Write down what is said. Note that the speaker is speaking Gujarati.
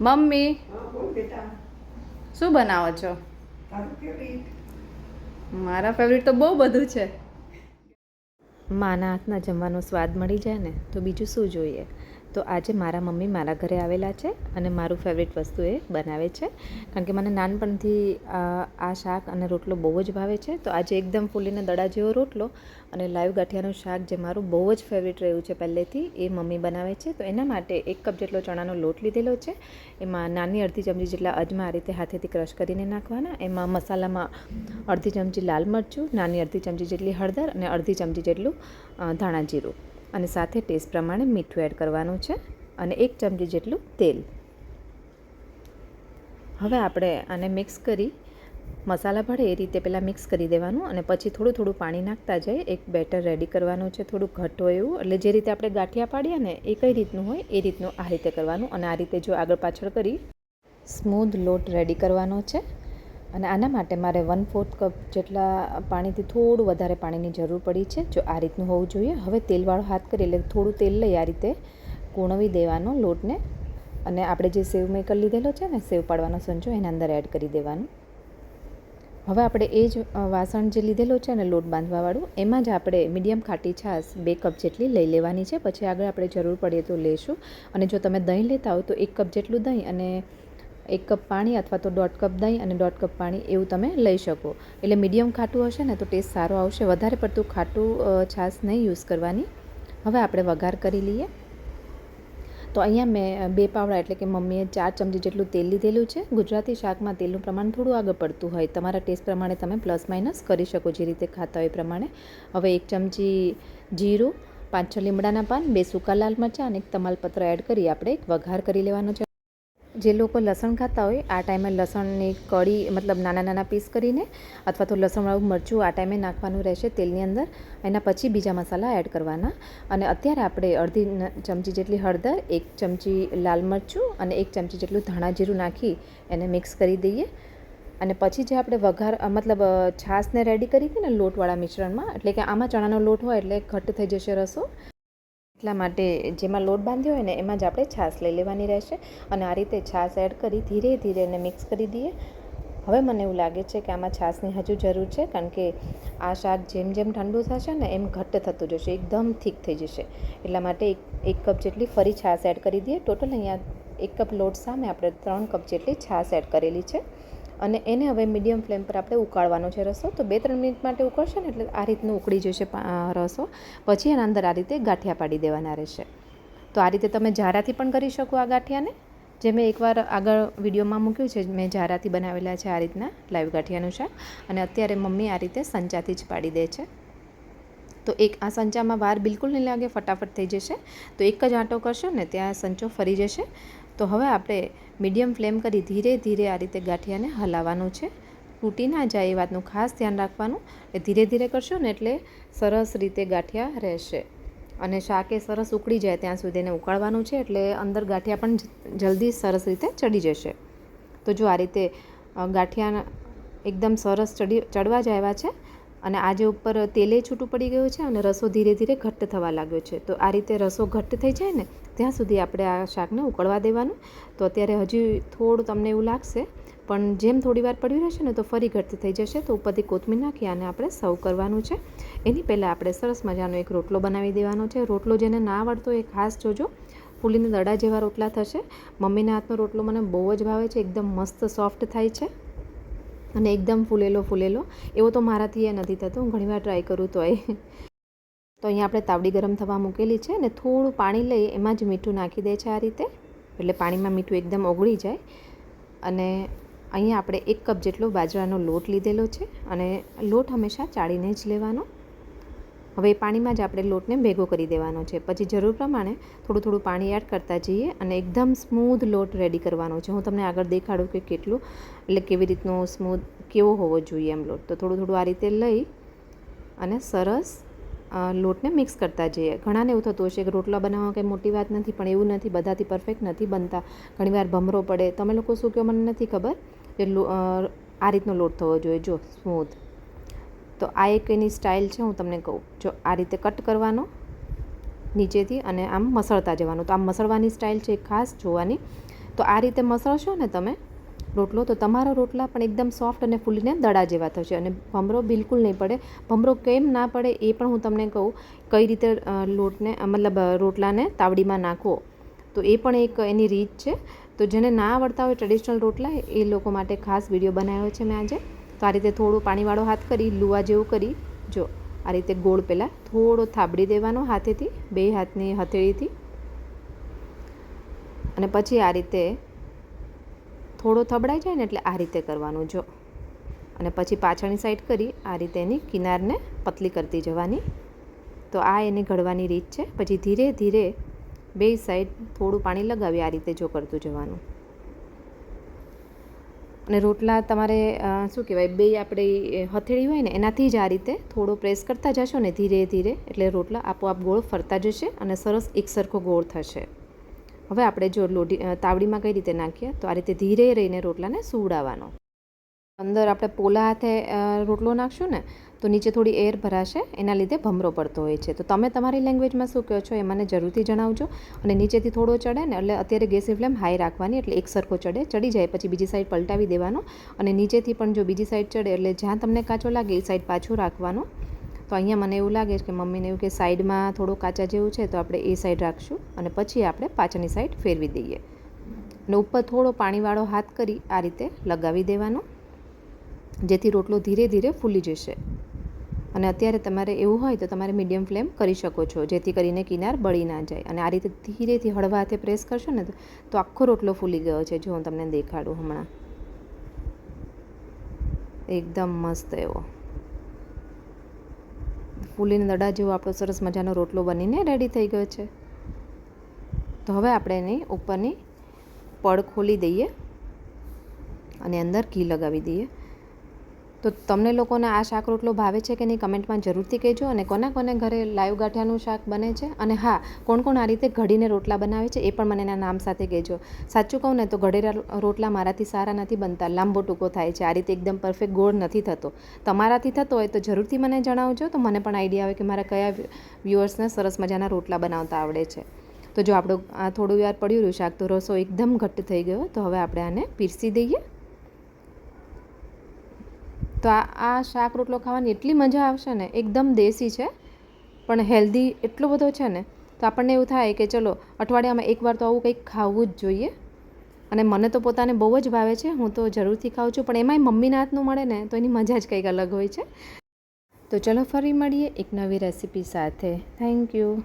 મમ્મી? શું બનાવો છો? મારા ફેવરિટ તો બહુ બધું છે. માના હાથના જમવાનો સ્વાદ મળી જાય ને તો બીજું શું જોઈએ? તો આજે મારા મમ્મી મારા ઘરે આવેલા છે અને મારું ફેવરેટ વસ્તુ એ બનાવે છે. કારણ કે મને નાનપણથી આ શાક અને રોટલો બહુ જ ભાવે છે. તો આજે એકદમ ફૂલીને દડા જેવો રોટલો અને લાઈવ ગાંઠિયાનું શાક જે મારું બહુ જ ફેવરેટ રહ્યું છે પહેલેથી, એ મમ્મી બનાવે છે. તો એના માટે એક કપ જેટલો ચણાનો લોટ લીધેલો છે. એમાં નાની અડધી ચમચી જેટલા અજમા આ રીતે હાથેથી ક્રશ કરીને નાખવાના. એમાં મસાલામાં અડધી ચમચી લાલ મરચું, નાની અડધી ચમચી જેટલી હળદર અને અડધી ચમચી જેટલું ધાણા જીરું. અને સાથે ટેસ્ટ પ્રમાણે મીઠું એડ કરવાનું છે અને એક ચમચી જેટલું તેલ. હવે આપણે આને મિક્સ કરી, મસાલા ભળે એ રીતે પહેલાં મિક્સ કરી દેવાનું અને પછી થોડું થોડું પાણી નાખતા જઈએ. એક બેટર રેડી કરવાનું છે, થોડું ઘટ હોય એવું. એટલે જે રીતે આપણે ગાંઠિયા પાડીએ ને, એ કઈ રીતનું હોય, એ રીતનું આ રીતે કરવાનું. અને આ રીતે જો આગળ પાછળ કરી સ્મૂધ લોટ રેડી કરવાનો છે. અને આના માટે મારે વન ફોર્થ કપ જેટલા પાણીથી થોડું વધારે પાણીની જરૂર પડી છે. જો આ રીતનું હોવું જોઈએ, હવે તેલવાળો હાથ કરી એટલે થોડું તેલ લઈ આ રીતે કૂણવી દેવાનો લોટને. અને આપણે જે સેવ મેકર લીધેલો છે ને, સેવ પાડવાનો સંચો એના અંદર એડ કરી દેવાનું. હવે આપણે એ જ વાસણ જે લીધેલો છે ને, લોટ બાંધવાવાળું, એમાં જ આપણે મીડિયમ ખાટી છાશ બે કપ જેટલી લઈ લેવાની છે. પછી આગળ આપણે જરૂર પડે તો લેશું. અને જો તમે દહીં લેતા હો તો એક કપ જેટલું દહીં અને એક કપ પાણી અથવા તો દોઢ કપ દહીં અને દોઢ કપ પાણી એવું તમે લઈ શકો. એટલે મીડિયમ ખાટું હશે ને તો ટેસ્ટ સારો આવશે. વધારે પડતું ખાટું છાશ નહીં યુઝ કરવાની. હવે આપણે વઘાર કરી લઈએ. તો અહીંયા મેં બે પાવડા એટલે કે મમ્મીએ ચાર ચમચી જેટલું તેલ લીધેલું છે. ગુજરાતી શાકમાં તેલનું પ્રમાણ થોડું આગળ પડતું હોય. તમારા ટેસ્ટ પ્રમાણે તમે પ્લસ માઇનસ કરી શકો જે રીતે ખાતા હોય એ પ્રમાણે. હવે એક ચમચી જીરું, પાંચ છ લીમડાના પાન, બે સૂકા લાલ મરચાં અને એક તમાલપત્ર એડ કરી આપણે એક વઘાર કરી લેવાનો છે. જે લોકો લસણ ખાતા હોય, આ ટાઈમે લસણની કળી, મતલબ નાના નાના પીસ કરીને અથવા તો લસણવાળું મરચું આ ટાઈમે નાખવાનું રહેશે તેલની અંદર. એના પછી બીજા મસાલા એડ કરવાના. અને અત્યારે આપણે અડધી ચમચી જેટલી હળદર, એક ચમચી લાલ મરચું અને એક ચમચી જેટલું ધાણા જીરું નાખી એને મિક્સ કરી દઈએ. અને પછી જે આપણે વઘાર મતલબ છાશને રેડી કરી હતી ને લોટવાળા મિશ્રણમાં, એટલે કે આમાં ચણાનો લોટ હોય એટલે ઘટ્ટ થઈ જશે રસો. એટલા માટે જેમાં લોટ બાંધ્યો હોય ને, એમાં જ આપણે છાશ લઈ લેવાની રહેશે. અને આ રીતે છાશ એડ કરી ધીરે ધીરે એને મિક્સ કરી દઈએ. હવે મને એવું લાગે છે કે આમાં છાશની હજુ જરૂર છે, કારણ કે આ શાક જેમ જેમ ઠંડુ થશે ને, એમ ઘટ્ટ થતું જશે, એકદમ થીક થઈ જશે. એટલા માટે એક કપ જેટલી ફરી છાશ એડ કરી દઈએ. ટોટલ અહીંયા એક કપ લોટ સામે આપણે ત્રણ કપ જેટલી છાશ એડ કરેલી છે. અને એને હવે મીડિયમ ફ્લેમ પર આપણે ઉકાળવાનો છે રસો. તો બે ત્રણ મિનિટ માટે ઉકળશે ને એટલે આ રીતનું ઉકળી જશે રસો. પછી એના અંદર આ રીતે ગાંઠિયા પાડી દેવાના રહેશે. તો આ રીતે તમે ઝારાથી પણ કરી શકો આ ગાંઠિયાને. જે મેં એકવાર આગળ વિડીયોમાં મૂક્યું છે, મેં ઝારાથી બનાવેલા છે આ રીતના લાઈવ ગાંઠિયાનું શાક. અને અત્યારે મમ્મી આ રીતે સંચાથી જ પાડી દે છે. તો એક આ સંચામાં વાર બિલકુલ નહીં લાગે, ફટાફટ થઈ જશે. તો એક જ આંટો કરશો ને ત્યાં સંચો ફરી જશે. તો હવે આપણે મીડિયમ ફ્લેમ કરી ધીરે ધીરે આ રીતે ગાંઠિયાને હલાવવાનું છે. તૂટી ના જાય એ વાતનું ખાસ ધ્યાન રાખવાનું. એ ધીરે ધીરે કરશો ને એટલે સરસ રીતે ગાંઠિયા રહેશે. અને શાક સરસ ઉકળી જાય ત્યાં સુધી એને ઉકાળવાનું છે એટલે અંદર ગાંઠિયા પણ જલ્દી સરસ રીતે ચડી જશે. તો જો આ રીતે ગાંઠિયા એકદમ સરસ ચડી, ચડવા જ આવ્યા છે. અને આજે ઉપર તેલે છૂટું પડી ગયું છે અને રસો ધીરે ધીરે ઘટ્ટ થવા લાગ્યો છે. તો આ રીતે રસો ઘટ્ટ થઈ જાય ને, ત્યાં સુધી આપણે આ શાકને ઉકળવા દેવાનું. તો અત્યારે હજી થોડું તમને એવું લાગશે, પણ જેમ થોડી વાર પડ્યું રહેશે ને, તો ફરી ઘટ્ટ થઈ જશે. તો ઉપરથી કોથમીર નાખી અને આપણે સર્વ કરવાનું છે. એની પહેલાં આપણે સરસ મજાનો એક રોટલો બનાવી દેવાનો છે. રોટલો જેને ના આવડતો એ ખાસ જોજો. ફૂલીને દડા જેવા રોટલા થશે. મમ્મીના હાથનો રોટલો મને બહુ જ ભાવે છે. એકદમ મસ્ત સોફ્ટ થાય છે. અને એકદમ ફૂલેલો ફૂલેલો. એવો તો મારાથી એ નથી થતો. હું ઘણીવાર ટ્રાય કરું તોય. તો અહીંયા આપણે તાવડી ગરમ થવા મૂકેલી છે અને થોડું પાણી લઈ એમાં જ મીઠું નાખી દે છે આ રીતે. એટલે પાણીમાં મીઠું એકદમ ઓગળી જાય. અને અહીંયા આપણે એક કપ જેટલો બાજરાનો લોટ લીધેલો છે અને લોટ હંમેશા ચાળીને જ લેવાનો. હવે એ પાણીમાં જ આપણે લોટને ભેગો કરી દેવાનો છે. પછી જરૂર પ્રમાણે થોડું થોડું પાણી એડ કરતા જઈએ અને એકદમ સ્મૂધ લોટ રેડી કરવાનો છે. હું તમને આગળ દેખાડું કે કેટલું, એટલે કેવી રીતનો સ્મૂધ કેવો હોવો જોઈએ એમ લોટ. તો થોડું થોડું આ રીતે લઈ અને સરસ લોટને મિક્સ કરતા જઈએ. ઘણાને એવું થતું હશે કે રોટલા બનાવવા કંઈ મોટી વાત નથી, પણ એવું નથી, બધાથી પરફેક્ટ નથી બનતા. ઘણીવાર ભમરો પડે. તમે લોકો શું કહો મને નથી ખબર કે આ રીતનો લોટ થવો જોઈએ. જો સ્મૂથ તો આ એક એની સ્ટાઇલ છે, હું તમને કહું. જો આ રીતે કટ કરવાનો નીચેથી અને આમ મસળતા જવાનું. તો આમ મસળવાની સ્ટાઇલ છે ખાસ જોવાની. તો આ રીતે મસળશો ને તમે રોટલો, તો તમારો રોટલા પણ એકદમ સોફ્ટ અને ફૂલીને દડા જેવા થશે અને ભમરો બિલકુલ નહીં પડે. ભમરો કેમ ના પડે એ પણ હું તમને કહું, કઈ રીતે લોટને મતલબ રોટલાને તાવડીમાં નાખવો, તો એ પણ એક એની રીત છે. તો જેને ના આવડતા હોય ટ્રેડિશનલ રોટલા, એ લોકો માટે ખાસ વીડિયો બનાવ્યો છે મેં આજે. તો આ રીતે થોડું પાણીવાળો હાથ કરી, લુવા જેવું કરી, જો, આ રીતે ગોળ પહેલાં થોડો થાબડી દેવાનો હાથેથી, બે હાથની હથેળીથી. અને પછી આ રીતે થોડો થબડાઈ જાય ને એટલે આ રીતે કરવાનું જો. અને પછી પાછળની સાઈડ કરી આ રીતે એની કિનારને પતલી કરતી જવાની. તો આ એની ઘડવાની રીત છે. પછી ધીરે ધીરે બે સાઈડ થોડું પાણી લગાવી આ રીતે જો કરતું જવાનું. અને રોટલા તમારે શું કહેવાય, બે આપણે હથેળી હોય ને એનાથી જ આ રીતે થોડો પ્રેસ કરતા જશો ને ધીરે ધીરે એટલે રોટલા આપોઆપ ગોળ ફરતા જશે અને સરસ એકસરખો ગોળ થશે. હવે આપણે જો લોઢી તાવડીમાં કઈ રીતે નાખીએ, તો આ રીતે ધીરે રહીને રોટલાને સુવડાવવાનો. અંદર આપણે પોલા હાથે રોટલો નાખશું ને, તો નીચે થોડી એર ભરાશે, એના લીધે ભમરો પડતો હોય છે. તો તમે તમારી લેંગ્વેજમાં શું કહો છો એ મને જરૂરથી જણાવજો. અને નીચેથી થોડો ચડે ને, એટલે અત્યારે ગેસની ફ્લેમ હાઈ રાખવાની, એટલે એક સરખો ચડે. ચડી જાય પછી બીજી સાઈડ પલટાવી દેવાનો. અને નીચેથી પણ જો બીજી સાઈડ ચડે, એટલે જ્યાં તમને કાચો લાગે એ સાઈડ પાછું રાખવાનો. તો અહીંયા મને એવું લાગે છે કે મમ્મીને એવું કે સાઈડમાં થોડું કાચા જેવું છે, તો આપણે એ સાઈડ રાખશું. અને પછી આપણે પાછળની સાઈડ ફેરવી દઈએ. અને ઉપર થોડો પાણીવાળો હાથ કરી આ રીતે લગાવી દેવાનો, જેથી રોટલો ધીરે ધીરે ફૂલી જશે. અને અત્યારે તમારે એવું હોય તો તમારે મીડિયમ ફ્લેમ કરી શકો છો, જેથી કરીને કિનાર બળી ના જાય. અને આ રીતે ધીરેથી હળવા હાથે પ્રેસ કરશો ને તો- આખો રોટલો ફૂલી ગયો છે. જો હું તમને દેખાડું હમણાં. એકદમ મસ્ત એવો. ફૂલીને દડા જેવો આપણો સરસ મજાનો રોટલો બનીને રેડી થઈ ગયો છે. તો હવે આપણે એની ઉપરની પડ ખોલી દઈએ અને અંદર ઘી લગાવી દઈએ. તો તમને લોકોને આ શાક રોટલો ભાવે છે કે નહીં કમેન્ટમાં જરૂરથી કહેજો અને કોના કોને ઘરે લાઈવ ગાંઠિયાનું શાક બને છે અને હા, કોણ કોણ આ રીતે ઘડીને રોટલા બનાવે છે એ પણ મને એના નામ સાથે કહેજો. સાચું કહું ને તો ઘડેરા રોટલા મારાથી સારા નથી બનતા, લાંબો ટૂંકો થાય છે, આ રીતે એકદમ પરફેક્ટ ગોળ નથી થતો. તમારાથી થતો હોય તો જરૂરથી મને જણાવજો તો મને પણ આઈડિયા આવે કે મારા કયા વ્યુઅર્સને સરસ મજાના રોટલા બનાવતા આવડે છે. તો જો આપણું આ થોડું વાર પડ્યું રહ્યું શાક, તો રસો એકદમ ઘટ્ટ થઈ ગયો. તો હવે આપણે આને પીરસી દઈએ. તો આ આ શાક રોટલો ખાવાની એટલી મજા આવશે ને, એકદમ દેશી છે, પણ હેલ્ધી એટલો બધો છે ને, તો આપણને એવું થાય કે ચલો, અઠવાડિયામાં એકવાર તો આવું કંઈક ખાવું જ જોઈએ. અને મને તો પોતાને બહુ જ ભાવે છે, હું તો જરૂરથી ખાઉં છું, પણ એમાંય મમ્મીના હાથનું મળે ને, તો એની મજા જ કંઈક અલગ હોય છે. તો ચલો ફરી મળીએ એક નવી રેસીપી સાથે. Thank you